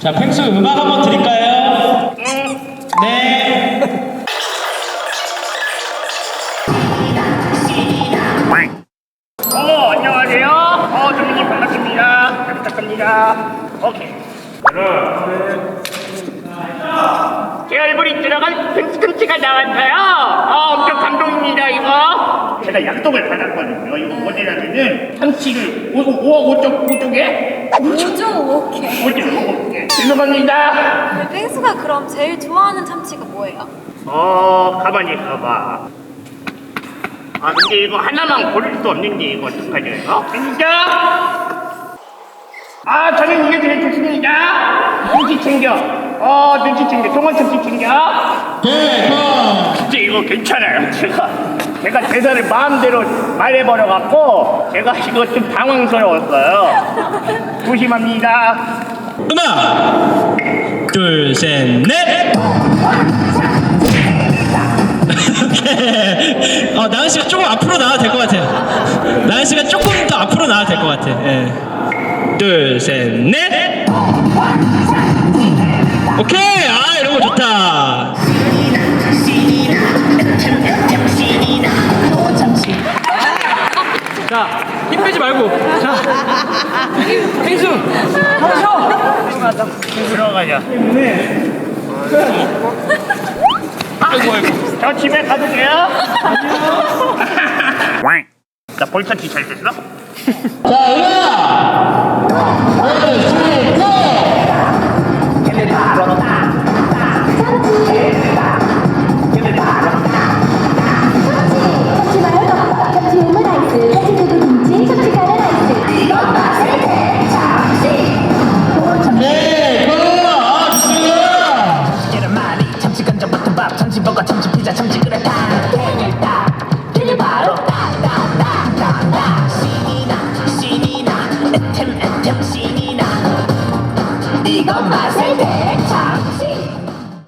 자, 펭수 음악 한번 드릴까요? 네. 어, 안녕하세요. 어, 선생님 반갑습니다. 잘 부탁합니다. 오케이. 제 얼굴이 들어간 펜스금치가 나왔어요. 어, 엄청 감동입니다, 이거. 제가 약속을 받았거든요. 이거 뭐냐면은 참치를 5, 5억 5쪽, 5쪽에 5종 5개. 5 쪽 5개. 죄송합니다. 뺑수가 그럼 제일 좋아하는 참치가 뭐예요? 어, 가만히 있어봐. 아, 근데 이거 하나만 고를 수 없는데 이거 어떡하죠, 이거? 진짜? 아, 저는 이게 제일 좋습니다. 눈치 챙겨. 어, 눈치 챙겨. 동원 참치 챙겨. 네, 형. 진짜 이거 괜찮아요. 제가, 제가 대사를 마음대로 말해버려갖고, 제가 이거 좀 당황스러웠어요. 조심합니다. 음악! 둘, 셋, 넷! 어, 나은 씨가 조금 앞으로 나와도 될 것 같아요. 나은 씨가 조금 더 앞으로 나와도 될 것 같아. 예. 둘, 셋, 넷! 자, 힘 빼지 말고. 자, 행수. 가셔. 들어가자. 아이고, 아이고. 저 집에 가도 돼요? 아니요. 나 볼터치 잘 됐어? 자, 일어나! 하나, 둘, 같이 말고, 같이 음을 할지. 자 참치그래 딱 땡일 딱 땡일 바로 딱딱딱딱딱 신이 나 신이 나. 애템 애템 신이 나. 이건 맛의 백